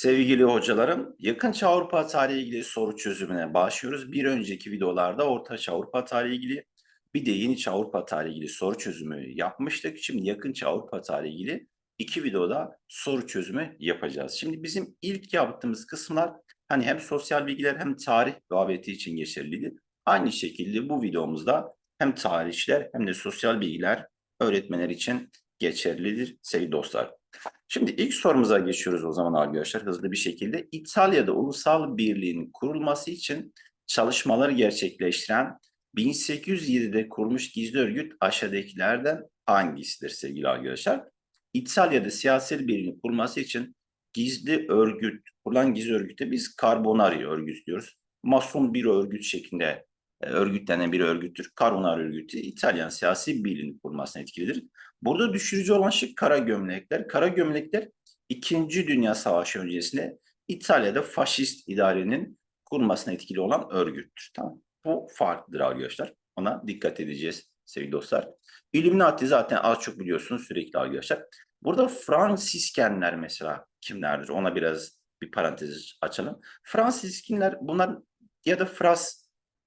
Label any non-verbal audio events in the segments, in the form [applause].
Sevgili hocalarım, yakın Çağ Avrupa tarihi ilgili soru çözümüne başlıyoruz. Bir önceki videolarda Orta Çağ Avrupa tarihi ilgili, bir de Yeni Çağ Avrupa tarihi ilgili soru çözümü yapmıştık. Şimdi yakın Çağ Avrupa tarihi ilgili iki videoda soru çözümü yapacağız. Şimdi bizim ilk yaptığımız kısımlar hani hem sosyal bilgiler hem tarih ABT için geçerliydi. Aynı şekilde bu videomuzda hem tarihçiler hem de sosyal bilgiler öğretmenler için geçerlidir sevgili dostlar. Şimdi ilk sorumuza geçiyoruz o zaman arkadaşlar hızlı bir şekilde. İtalya'da ulusal birliğin kurulması için çalışmaları gerçekleştiren 1807'de kurulmuş gizli örgüt aşağıdakilerden hangisidir sevgili arkadaşlar? İtalya'da siyasi birliğin kurulması için gizli örgüt, kurulan gizli örgüte biz Carbonari örgüt diyoruz. Mason bir örgüt şeklinde e, örgütlenen bir örgüttür. Carbonari örgütü İtalyan siyasi birliğinin kurulmasına etkilidir. Burada düşürücü olan şey kara gömlekler. Kara gömlekler İkinci Dünya Savaşı öncesinde İtalya'da faşist idarenin kurulmasına etkili olan örgüttür. Tamam. Bu farklıdır arkadaşlar. Ona dikkat edeceğiz sevgili dostlar. Illuminati zaten az çok biliyorsunuz sürekli arkadaşlar. Burada Fransiskenler mesela kimlerdir? Ona biraz bir parantez açalım. Fransiskenler bunlar ya da Frans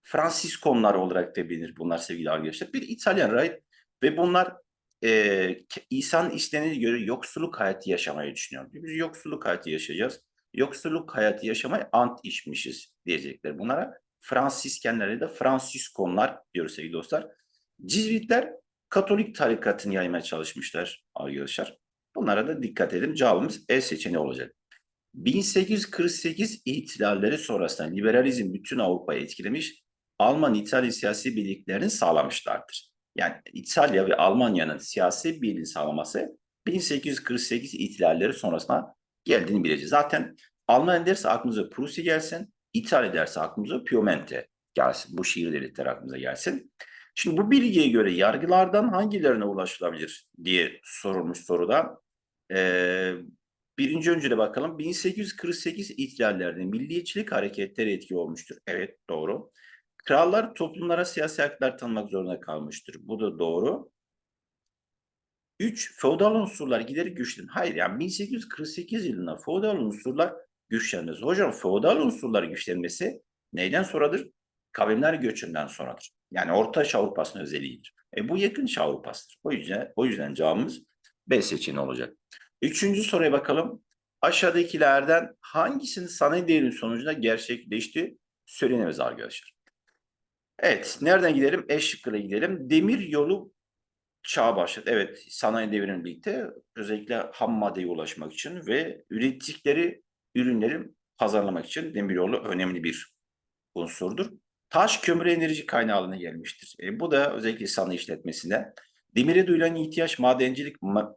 Fransiskonlar olarak da bilinir bunlar sevgili arkadaşlar. Bir İtalyan rahip ve bunlar e, İsa'nın istendiğine göre yoksulluk hayatı yaşamayı düşünüyor. Biz yoksulluk hayatı yaşayacağız. Yoksulluk hayatı yaşamayı ant içmişiz diyecekler bunlara. Fransiskenler de Fransiskonlar diyoruz sevgili dostlar. Cizvitler Katolik tarikatını yaymaya çalışmışlar arkadaşlar. Bunlara da dikkat edin. Cevabımız E seçeneği olacak. 1848 ihtilalleri sonrasında liberalizm bütün Avrupa'yı etkilemiş, Alman-İtalya siyasi birliklerini sağlamışlardır. Yani İtalya ve Almanya'nın siyasi birliğini sağlaması 1848 ihtilalleri sonrasında geldiğini bileceğiz. Zaten Almanya derse aklımıza Prusya gelsin, İtalya derse aklımıza Piemonte gelsin. Bu şehir devletleri aklımıza gelsin. Şimdi bu bilgiye göre yargılardan hangilerine ulaşılabilir diye sorulmuş soruda. Ee, birinci öncüle bakalım. 1848 ihtilallerde milliyetçilik hareketleri etki olmuştur. Evet doğru. Krallar toplumlara siyasi haklar tanımak zorunda kalmıştır. Bu da doğru. 3. Feodal unsurlar giderek güçlenir. Hayır yani 1848 yılında feodal unsurlar güçlenmez. Hocam feodal unsurlar güçlenmesi neyden sonradır? Kavimler göçünden sonradır. Yani Orta Çağ Avrupa'sının özelliğidir. E bu yakın Çağ Avrupa'sıdır. O yüzden, o yüzden cevabımız B seçeneği olacak. Üçüncü soruya bakalım. Aşağıdakilerden hangisinin sanayi devrimi sonucunda gerçekleştiği söylenemez arkadaşlar. Evet, nereden gidelim? E şıkkıyla gidelim. Demir yolu çağı başladı. Evet, sanayi devrimiyle birlikte özellikle ham maddeye ulaşmak için ve ürettikleri ürünleri pazarlamak için demir yolu önemli bir unsurdur. Taş kömür enerji kaynağı haline gelmiştir. E, bu da özellikle sanayi işletmesinde. Demire duyulan ihtiyaç madencilik, ma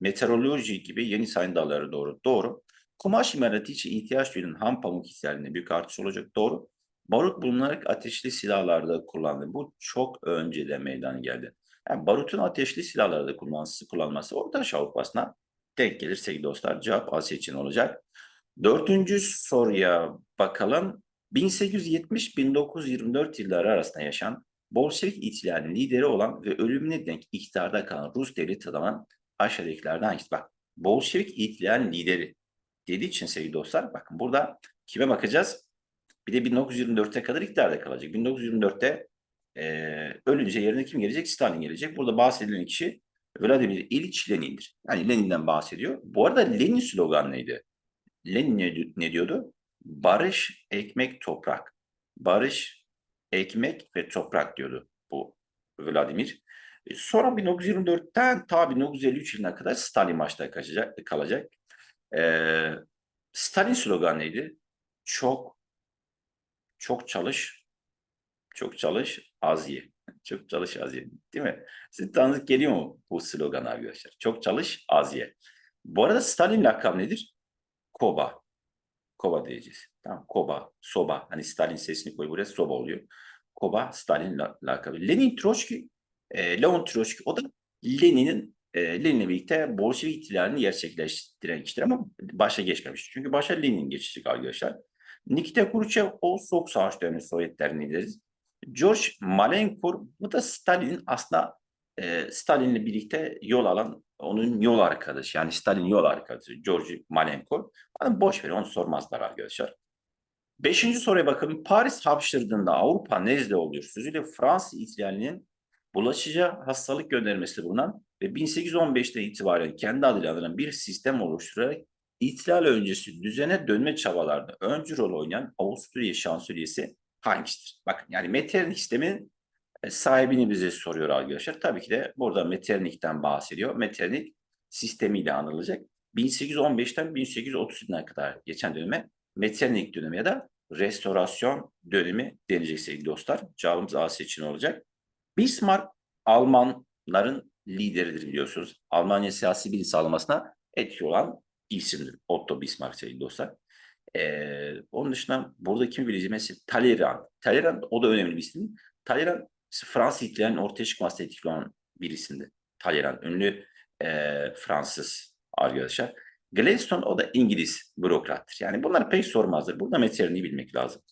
meteoroloji gibi yeni sanayi dalları doğru. Doğru. Kumaş imalatı için ihtiyaç duyulan ham pamuk ihtiyacında büyük artış olacak. Doğru. Barut bulunarak ateşli silahlarda kullanıldı. Bu çok öncede meydana geldi. Yani barutun ateşli silahlarda kullanması, kullanması Orta Avrupa'sına denk gelir sevgili dostlar. Cevap A seçeneği olacak. Dördüncü soruya bakalım. 1870-1924 yılları arasında yaşayan Bolşevik ihtilalinin lideri olan ve ölümüne denk iktidarda kalan Rus devleti adamın aşağıdakilerden hangisi? Bak Bolşevik ihtilalinin lideri dediği için sevgili dostlar bakın burada kime bakacağız? Bir de 1924'te kadar iktidarda kalacak. 1924'te e, ölünce yerine kim gelecek? Stalin gelecek. Burada bahsedilen kişi Vladimir İliç Lenin'dir. Yani Lenin'den bahsediyor. Bu arada Lenin slogan neydi? Lenin ne, ne diyordu? Barış, ekmek, toprak. Barış, ekmek ve toprak diyordu bu Vladimir. E, sonra 1924'ten ta 1953 yılına kadar Stalin başta kalacak. Ee, Stalin slogan neydi? Çok çok çalış, çok çalış, az ye. [laughs] Çok çalış, az ye. Değil mi? Size tanıdık geliyor mu bu slogan arkadaşlar? Çok çalış, az ye. Bu arada Stalin lakabı nedir? Koba. Koba diyeceğiz. Tamam, Koba, Soba. Hani Stalin sesini koy buraya soba oluyor. Koba, Stalin lakabı. Lenin Troçki, e, Leon Troçki o da Lenin'in e, Lenin'le birlikte Bolşevik ihtilalini gerçekleştiren kişidir ama başa geçmemiş. Çünkü başa Lenin geçecek arkadaşlar. Nikita Khrushchev o soğuk savaş dönemi Sovyetlerin lideri. George Malenkov bu da Stalin'in aslında e, Stalin'le birlikte yol alan onun yol arkadaşı yani Stalin yol arkadaşı Georgi Malenko. Bana boş verin onu sormazlar arkadaşlar. Beşinci soruya bakın. Paris hapşırdığında Avrupa nezle oluyor sözüyle Fransız ihtilalinin bulaşıcı hastalık göndermesi bulunan ve 1815'te itibaren kendi adıyla adına bir sistem oluşturarak ihtilal öncesi düzene dönme çabalarında öncü rol oynayan Avusturya şansölyesi hangisidir? Bakın yani Metternich sistemin e, sahibini bize soruyor arkadaşlar. Tabii ki de burada Metternich'ten bahsediyor. Metternich sistemiyle anılacak. 1815'ten 1830'una kadar geçen döneme Metternich dönemi ya da restorasyon dönemi denecek sevgili dostlar. Cevabımız A seçeneği olacak. Bismarck Almanların lideridir biliyorsunuz. Almanya siyasi bilim sağlamasına etki olan isimdir. Otto Bismarck sevgili dostlar. Ee, onun dışında burada kim bileceğiz? Mesela Talleyrand. Talleyrand o da önemli bir isim. Talleyrand Fransız ihtilalinin ortaya çıkmasına etkili olan bir. Talleyrand ünlü e, Fransız arkadaşlar. Gladstone o da İngiliz bürokrattır. Yani bunları pek sormazdır. Burada Metternich'i bilmek lazım.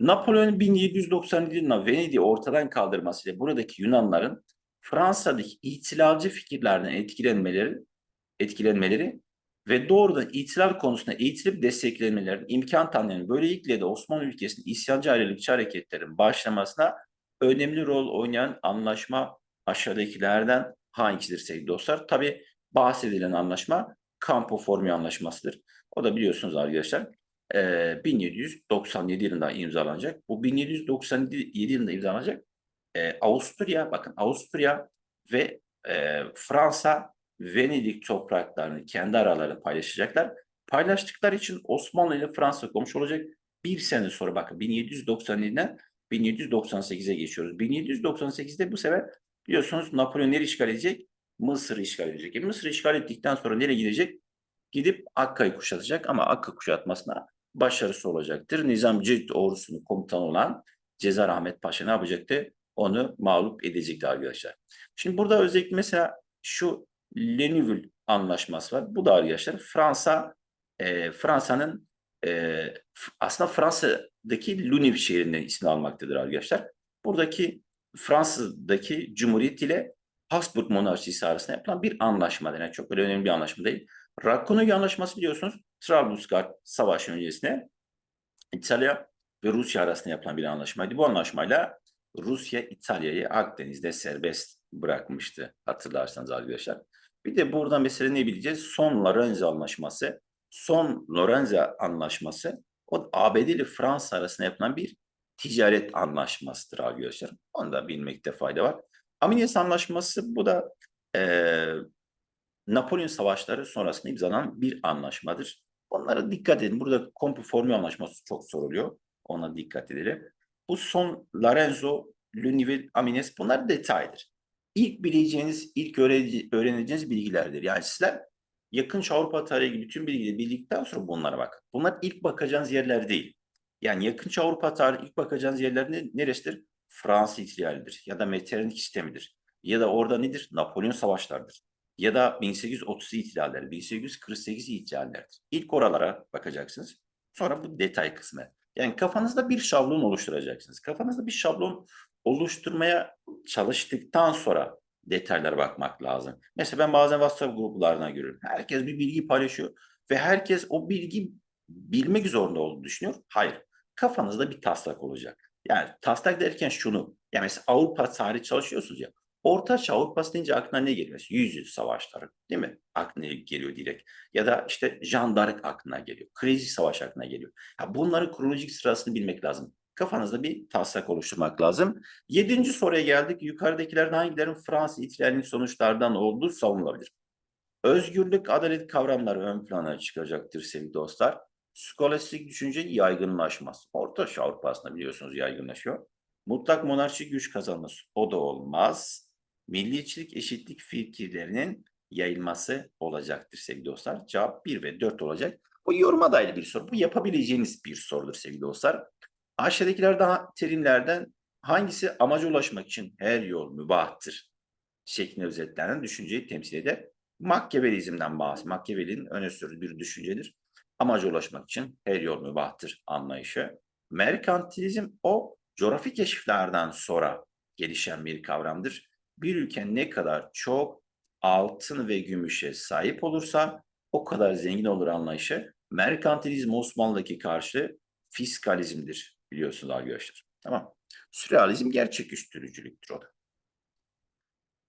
Napolyon 1797 yılında Venedik'i ortadan kaldırmasıyla buradaki Yunanların Fransa'daki ihtilalci fikirlerden etkilenmeleri, etkilenmeleri ve doğrudan ihtilal konusunda eğitilip desteklenmelerinin imkan tanıyan böylelikle de Osmanlı ülkesinin isyancı ayrılıkçı hareketlerin başlamasına önemli rol oynayan anlaşma aşağıdakilerden hangisidir sevgili dostlar? Tabi bahsedilen anlaşma Campo Formio Anlaşması'dır. O da biliyorsunuz arkadaşlar 1797 yılında imzalanacak. Bu 1797 yılında imzalanacak. Avusturya, bakın Avusturya ve Fransa Venedik topraklarını kendi aralarında paylaşacaklar. Paylaştıkları için Osmanlı ile Fransa komşu olacak. Bir sene sonra bakın 1797'den 1798'e geçiyoruz. 1798'de bu sefer biliyorsunuz Napolyon nereye işgal edecek? Mısır işgal edecek. E, Mısır işgal ettikten sonra nereye gidecek? Gidip Akka'yı kuşatacak ama Akka kuşatmasına başarısı olacaktır. Nizam Cilt ordusunun komutanı olan Cezar Ahmet Paşa ne yapacaktı? Onu mağlup edecekti arkadaşlar. Şimdi burada özellikle mesela şu Leniville anlaşması var. Bu da arkadaşlar Fransa e, Fransa'nın e, aslında Fransa'daki Luniv şehrinden ismi almaktadır arkadaşlar. Buradaki Fransa'daki Cumhuriyet ile Habsburg monarşisi arasında yapılan bir anlaşma. Yani çok öyle önemli bir anlaşma değil. Rakonogi anlaşması biliyorsunuz Trablusgarp Savaşı öncesinde İtalya ve Rusya arasında yapılan bir anlaşmaydı. Bu anlaşmayla Rusya İtalya'yı Akdeniz'de serbest bırakmıştı hatırlarsanız arkadaşlar. Bir de burada mesela ne bileceğiz? Son Lorenzo Anlaşması. Son Lorenzo Anlaşması o ABD ile Fransa arasında yapılan bir ticaret anlaşmasıdır arkadaşlar. Onu da bilmekte fayda var. Amiens Anlaşması bu da e, Napolyon Savaşları sonrasında imzalanan bir anlaşmadır. Onlara dikkat edin. Burada Compu Anlaşması çok soruluyor. Ona dikkat edelim. Bu son Lorenzo, Luniville, Amiens bunlar detaydır. İlk bileceğiniz, ilk öğreneceğiniz bilgilerdir. Yani sizler yakın Avrupa tarihi bütün bilgileri bildikten sonra bunlara bak. Bunlar ilk bakacağınız yerler değil. Yani yakın Avrupa tarihi ilk bakacağınız yerler ne, neresidir? Fransız ihtilalidir ya da Metternich sistemidir. Ya da orada nedir? Napolyon savaşlarıdır. Ya da 1830 ihtilalleri, 1848 ihtilallerdir. İlk oralara bakacaksınız. Sonra bu detay kısmı. Yani kafanızda bir şablon oluşturacaksınız. Kafanızda bir şablon oluşturmaya çalıştıktan sonra detaylara bakmak lazım. Mesela ben bazen WhatsApp gruplarına görüyorum. Herkes bir bilgi paylaşıyor ve herkes o bilgi bilmek zorunda olduğunu düşünüyor. Hayır. Kafanızda bir taslak olacak. Yani taslak derken şunu. Yani mesela Avrupa tarihi çalışıyorsunuz ya. Orta Çağ Avrupası deyince aklına ne geliyor? Yüz yüz savaşları değil mi? Aklına geliyor direkt. Ya da işte Jean d'Arc aklına geliyor. Krizi Savaş aklına geliyor. Ya bunların kronolojik sırasını bilmek lazım. Kafanızda bir taslak oluşturmak lazım. Yedinci soruya geldik. Yukarıdakilerden hangilerin Fransız ihtilalinin sonuçlardan olduğu savunulabilir? Özgürlük, adalet kavramları ön plana çıkacaktır sevgili dostlar. Skolastik düşünce yaygınlaşmaz. Orta Çağ Avrupa'sında biliyorsunuz yaygınlaşıyor. Mutlak monarşi güç kazanması. O da olmaz. Milliyetçilik, eşitlik fikirlerinin yayılması olacaktır sevgili dostlar. Cevap 1 ve 4 olacak. Bu yoruma dair bir soru. Bu yapabileceğiniz bir sorudur sevgili dostlar. Aşağıdakilerden terimlerden hangisi amaca ulaşmak için her yol mübahtır şeklinde özetlenen düşünceyi temsil eder. Makyavelizmden bahsediyor. Makyaveli'nin öne sürdüğü bir düşüncedir. Amaca ulaşmak için her yol mübahtır anlayışı. Merkantilizm o coğrafi keşiflerden sonra gelişen bir kavramdır. Bir ülke ne kadar çok altın ve gümüşe sahip olursa o kadar zengin olur anlayışı. Merkantilizm Osmanlı'daki karşı fiskalizmdir biliyorsunuz arkadaşlar. Tamam. Sürrealizm gerçeküstürücülüktür o da.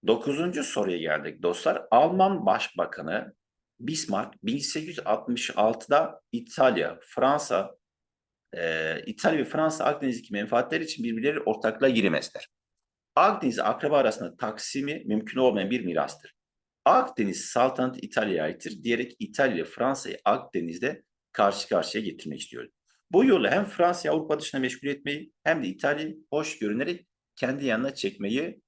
Dokuzuncu soruya geldik dostlar. Alman Başbakanı Bismarck 1866'da İtalya, Fransa, e, İtalya ve Fransa Akdeniz'deki menfaatler için birbirleri ortaklığa giremezler. Akdeniz akraba arasında taksimi mümkün olmayan bir mirastır. Akdeniz saltanatı İtalya'ya aittir diyerek İtalya Fransa'yı Akdeniz'de karşı karşıya getirmek istiyor. Bu yolla hem Fransa'yı Avrupa dışına meşgul etmeyi hem de İtalya'yı hoş görünerek kendi yanına çekmeyi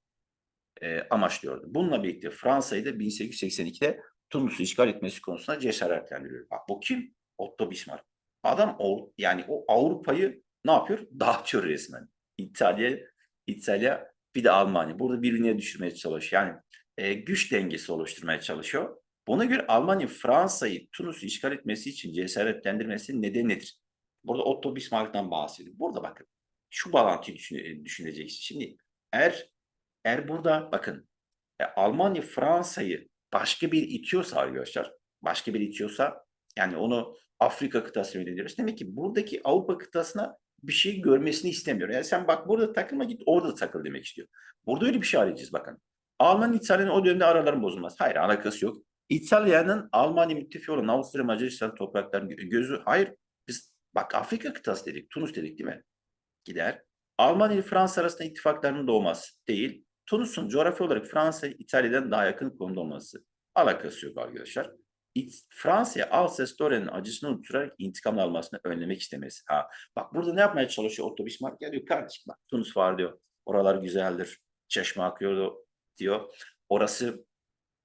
e, amaçlıyordu. Bununla birlikte Fransa'yı da 1882'de Tunus'u işgal etmesi konusunda cesaretlendiriyor. Bak bu kim? Otto Bismarck. Adam o, yani o Avrupa'yı ne yapıyor? Dağıtıyor resmen. İtalya, İtalya bir de Almanya. Burada birbirine düşürmeye çalışıyor. Yani e, güç dengesi oluşturmaya çalışıyor. Buna göre Almanya Fransa'yı Tunus'u işgal etmesi için cesaretlendirmesi nedeni nedir? Burada Otto Bismarck'tan bahsediyor. Burada bakın şu bağlantıyı düşün, düşüneceksin. Şimdi eğer eğer burada bakın e, Almanya Fransa'yı başka bir itiyorsa arkadaşlar, başka bir itiyorsa yani onu Afrika kıtasına yöneliyoruz. Demek ki buradaki Avrupa kıtasına bir şey görmesini istemiyor. Yani sen bak burada takılma git orada takıl demek istiyor. Burada öyle bir şey arayacağız bakın. Alman İtalya'nın o dönemde araları bozulmaz. Hayır alakası yok. İtalya'nın Almanya müttefiği olan Avusturya Macaristan topraklarının gözü hayır biz bak Afrika kıtası dedik Tunus dedik değil mi? Gider. Almanya ile Fransa arasında ittifaklarının doğması değil. Tunus'un coğrafi olarak Fransa İtalya'dan daha yakın konumda olması. Alakası yok arkadaşlar. Fransa'ya Alsace-Lorraine'in acısını unuturarak intikam almasını önlemek istemesi. Ha, bak burada ne yapmaya çalışıyor Otto Bismarck? Ya diyor kardeşim bak Tunus var diyor. Oralar güzeldir. Çeşme akıyor diyor. Orası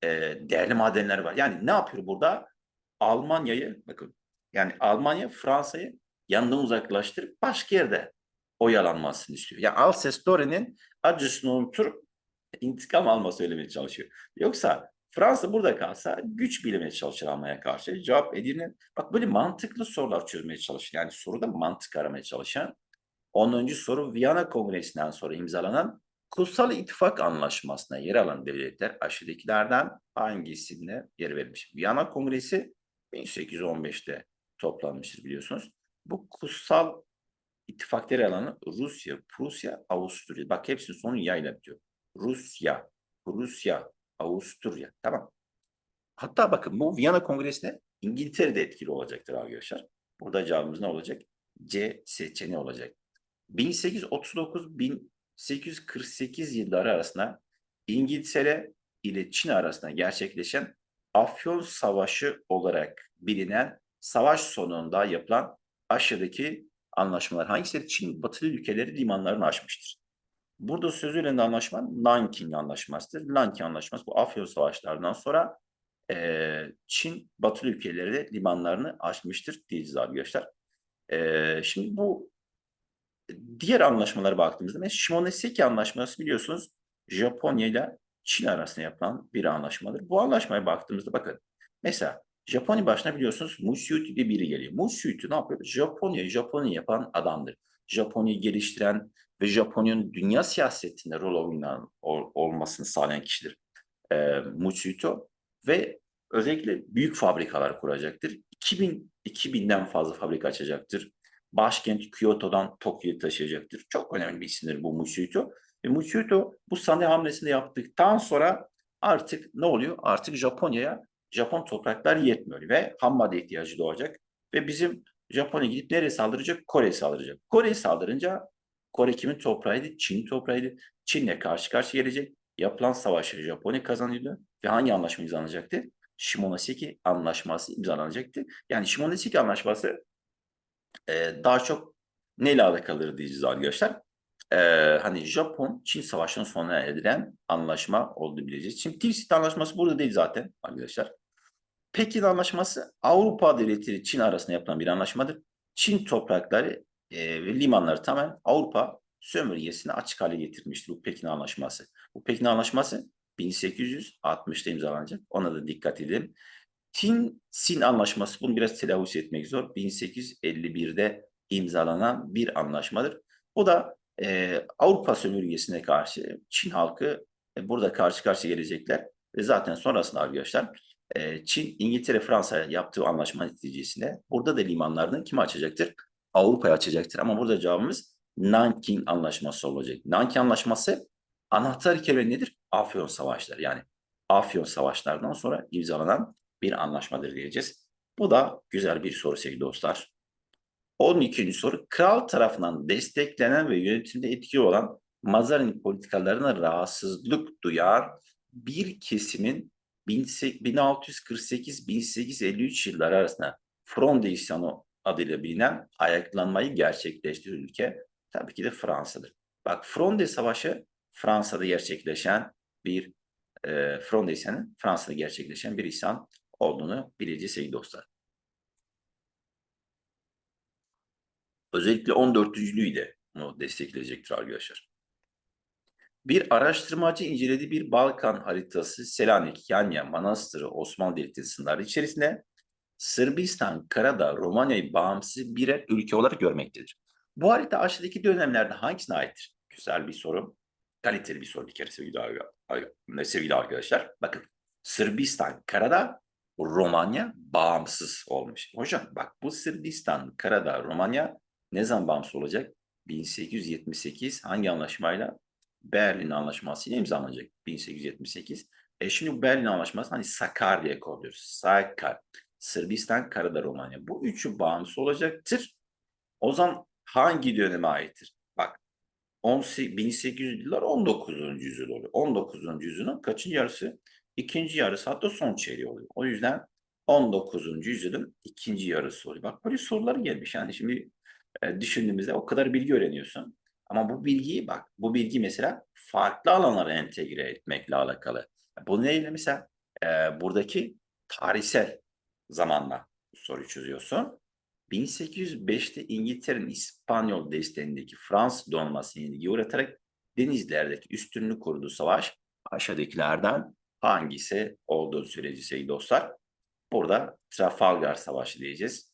e, değerli madenler var. Yani ne yapıyor burada? Almanya'yı bakın yani Almanya Fransa'yı yanından uzaklaştırıp başka yerde oyalanmasını istiyor. Yani Alsace-Lorraine'in acısını unutup intikam alma söylemeye çalışıyor. Yoksa Fransa burada kalsa güç bilemeye çalışır Almanya karşı. Cevap Edirne. Bak böyle mantıklı sorular çözmeye çalışıyor. Yani soruda mantık aramaya çalışan. 10. soru Viyana Kongresi'nden sonra imzalanan Kutsal İttifak Anlaşması'na yer alan devletler aşağıdakilerden hangisine yer vermiş? Viyana Kongresi 1815'te toplanmıştır biliyorsunuz. Bu kutsal ittifakları alanı Rusya, Prusya, Avusturya. Bak hepsinin sonu yayla bitiyor. Rusya, Rusya, Avusturya. Tamam. Hatta bakın bu Viyana Kongresi'ne İngiltere de etkili olacaktır arkadaşlar. Burada cevabımız ne olacak? C seçeneği olacak. 1839-1848 yılları arasında İngiltere ile Çin arasında gerçekleşen Afyon Savaşı olarak bilinen savaş sonunda yapılan aşağıdaki anlaşmalar hangisileri Çin batılı ülkeleri limanlarını açmıştır? Burada sözüyle de anlaşma Nanking Anlaşması'dır. Nanking Anlaşması bu Afyon Savaşlarından sonra e, Çin batılı ülkeleri de limanlarını açmıştır diyeceğiz arkadaşlar. E, şimdi bu diğer anlaşmalara baktığımızda mesela Shimonoseki Anlaşması biliyorsunuz Japonya ile Çin arasında yapılan bir anlaşmadır. Bu anlaşmaya baktığımızda bakın mesela Japonya başına biliyorsunuz Musyuti diye biri geliyor. Musyuti ne yapıyor? Japonya, Japonya yapan adamdır. Japonya'yı geliştiren ve Japonya'nın dünya siyasetinde rol oynayan ol, olmasını sağlayan kişidir. E, Musyuto ve özellikle büyük fabrikalar kuracaktır. 2000 2000'den fazla fabrika açacaktır. Başkent Kyoto'dan Tokyo'ya taşıyacaktır. Çok önemli bir isimdir bu Musyuto. Ve Musyuto bu sanayi hamlesini yaptıktan sonra artık ne oluyor? Artık Japonya'ya Japon topraklar yetmiyor ve ham madde ihtiyacı doğacak. Ve bizim Japonya gidip nereye saldıracak? Kore'ye saldıracak. Kore'ye saldırınca Kore kimin toprağıydı? Çin toprağıydı. Çin'le karşı karşıya gelecek. Yapılan savaşı Japonya kazanıyordu. Ve hangi anlaşma imzalanacaktı? Shimonoseki Anlaşması imzalanacaktı. Yani Shimonoseki Anlaşması e, daha çok neyle alakalıdır diyeceğiz arkadaşlar. E, hani Japon-Çin savaşının sonuna edilen anlaşma oldu bileceğiz. Şimdi Tilsit Anlaşması burada değil zaten arkadaşlar. Pekin Anlaşması Avrupa devletleri Çin arasında yapılan bir anlaşmadır. Çin toprakları e, ve limanları tamamen Avrupa sömürgesine açık hale getirmiştir bu Pekin Anlaşması. Bu Pekin Anlaşması 1860'da imzalanacak. Ona da dikkat edin. Tin-Sin Anlaşması bunu biraz telaffuz etmek zor. 1851'de imzalanan bir anlaşmadır. O da e, Avrupa sömürgesine karşı Çin halkı e, burada karşı karşıya gelecekler. Ve zaten sonrasında arkadaşlar e, Çin, İngiltere, Fransa yaptığı anlaşma neticesinde burada da limanlarını kime açacaktır? Avrupa'ya açacaktır. Ama burada cevabımız Nanking Anlaşması olacak. Nanking Anlaşması anahtar kelime nedir? Afyon Savaşları. Yani Afyon Savaşlarından sonra imzalanan bir anlaşmadır diyeceğiz. Bu da güzel bir soru sevgili dostlar. 12. soru. Kral tarafından desteklenen ve yönetimde etkili olan Mazarin politikalarına rahatsızlık duyar bir kesimin 1648-1853 yılları arasında Fronde İsyanı adıyla bilinen ayaklanmayı gerçekleştiren ülke tabii ki de Fransa'dır. Bak Fronde Savaşı Fransa'da gerçekleşen bir e, Fronde Fransa'da gerçekleşen bir isyan olduğunu bileceğiz sevgili dostlar. Özellikle 14. de bunu destekleyecektir arkadaşlar. Bir araştırmacı incelediği bir Balkan haritası Selanik, Yanya, Manastırı, Osmanlı Devleti sınırları içerisinde Sırbistan, Karadağ, Romanya'yı bağımsız birer ülke olarak görmektedir. Bu harita aşağıdaki dönemlerde hangisine aittir? Güzel bir soru. Kaliteli bir soru bir kere sevgili arkadaşlar. Bakın Sırbistan, Karadağ, Romanya bağımsız olmuş. Hocam bak bu Sırbistan, Karadağ, Romanya ne zaman bağımsız olacak? 1878 hangi anlaşmayla? Berlin Anlaşması ile imzalanacak 1878. E şimdi bu Berlin Anlaşması hani Sakar diye kodluyoruz. Sakar. Sırbistan, Karadağ, Romanya. Bu üçü bağımsız olacaktır. O zaman hangi döneme aittir? Bak 1800 yıllar 19. yüzyıl oluyor. 19. yüzyılın kaçıncı yarısı? İkinci yarısı hatta son çeyreği oluyor. O yüzden 19. yüzyılın ikinci yarısı oluyor. Bak böyle sorular gelmiş. Yani şimdi e, düşündüğümüzde o kadar bilgi öğreniyorsun. Ama bu bilgiyi bak, bu bilgi mesela farklı alanlara entegre etmekle alakalı. Bu neyle mesela e, buradaki tarihsel zamanla soruyu çözüyorsun. 1805'te İngiltere'nin İspanyol desteğindeki Fransız donmasını ilgi uğratarak denizlerdeki üstünlüğü kurduğu savaş aşağıdakilerden hangisi olduğu süreci sevgili dostlar. Burada Trafalgar Savaşı diyeceğiz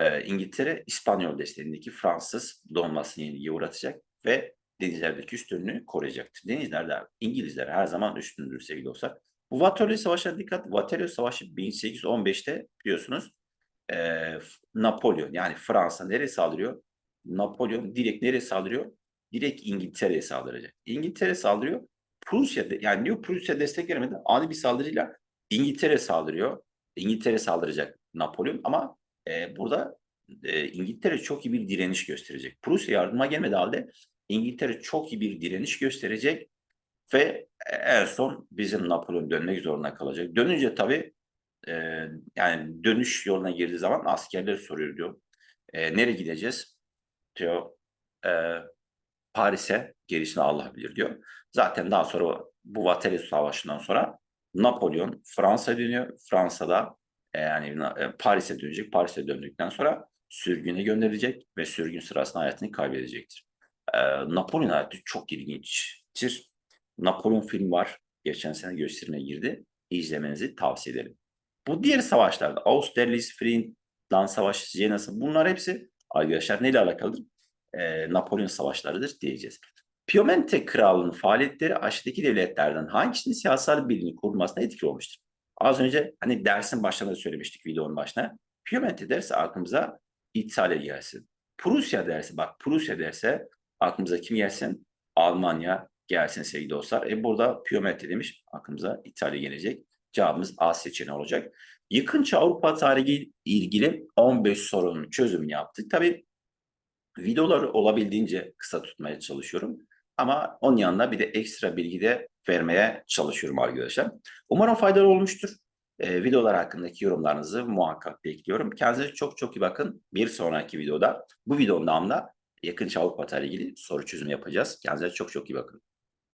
e, İngiltere İspanyol desteğindeki Fransız donmasını yenilgiye uğratacak ve denizlerdeki üstünlüğü koruyacaktır. Denizlerde İngilizler her zaman üstündür sevgili dostlar. Bu Waterloo Savaşı'na dikkat. Waterloo Savaşı 1815'te biliyorsunuz e, Napolyon yani Fransa nereye saldırıyor? Napolyon direkt nereye saldırıyor? Direkt İngiltere'ye saldıracak. İngiltere saldırıyor. Prusya yani diyor Prusya destek vermedi. Ani bir saldırıyla İngiltere saldırıyor. İngiltere saldıracak Napolyon ama e, burada e, İngiltere çok iyi bir direniş gösterecek. Prusya yardıma gelmedi halde İngiltere çok iyi bir direniş gösterecek ve en son bizim Napolyon dönmek zorunda kalacak. Dönünce tabii e, yani dönüş yoluna girdiği zaman askerler soruyor diyor. E, nereye gideceğiz? Diyor e, Paris'e gerisini Allah bilir diyor. Zaten daha sonra bu Waterloo Savaşı'ndan sonra Napolyon Fransa dönüyor. Fransa'da e, yani e, Paris'e dönecek. Paris'e döndükten sonra sürgüne gönderilecek ve sürgün sırasında hayatını kaybedecektir. E, Napolyon hayatı çok ilginçtir. Napolyon film var. Geçen sene gösterime girdi. İzlemenizi tavsiye ederim. Bu diğer savaşlarda Austerlitz, Friedland Savaşı, Jena bunlar hepsi arkadaşlar neyle alakalıdır? E, Napolyon savaşlarıdır diyeceğiz. Piemonte Krallığı'nın faaliyetleri aşağıdaki devletlerden hangisinin siyasal birliğini kurulmasına etkili olmuştur? Az önce hani dersin başında söylemiştik videonun başına. Piemonte derse aklımıza İtalya gelsin. Prusya derse bak Prusya derse aklımıza kim gelsin? Almanya gelsin sevgili dostlar. E burada Piemonte demiş aklımıza İtalya gelecek. Cevabımız A seçeneği olacak. Yakınça Avrupa tarihi ilgili 15 sorunun çözümünü yaptık. Tabii videoları olabildiğince kısa tutmaya çalışıyorum. Ama onun yanında bir de ekstra bilgi de vermeye çalışıyorum arkadaşlar. Umarım faydalı olmuştur. Ee, videolar hakkındaki yorumlarınızı muhakkak bekliyorum. Kendinize çok çok iyi bakın. Bir sonraki videoda bu videonun devamında yakın Avrupa ile ilgili soru çözümü yapacağız. Kendinize çok çok iyi bakın.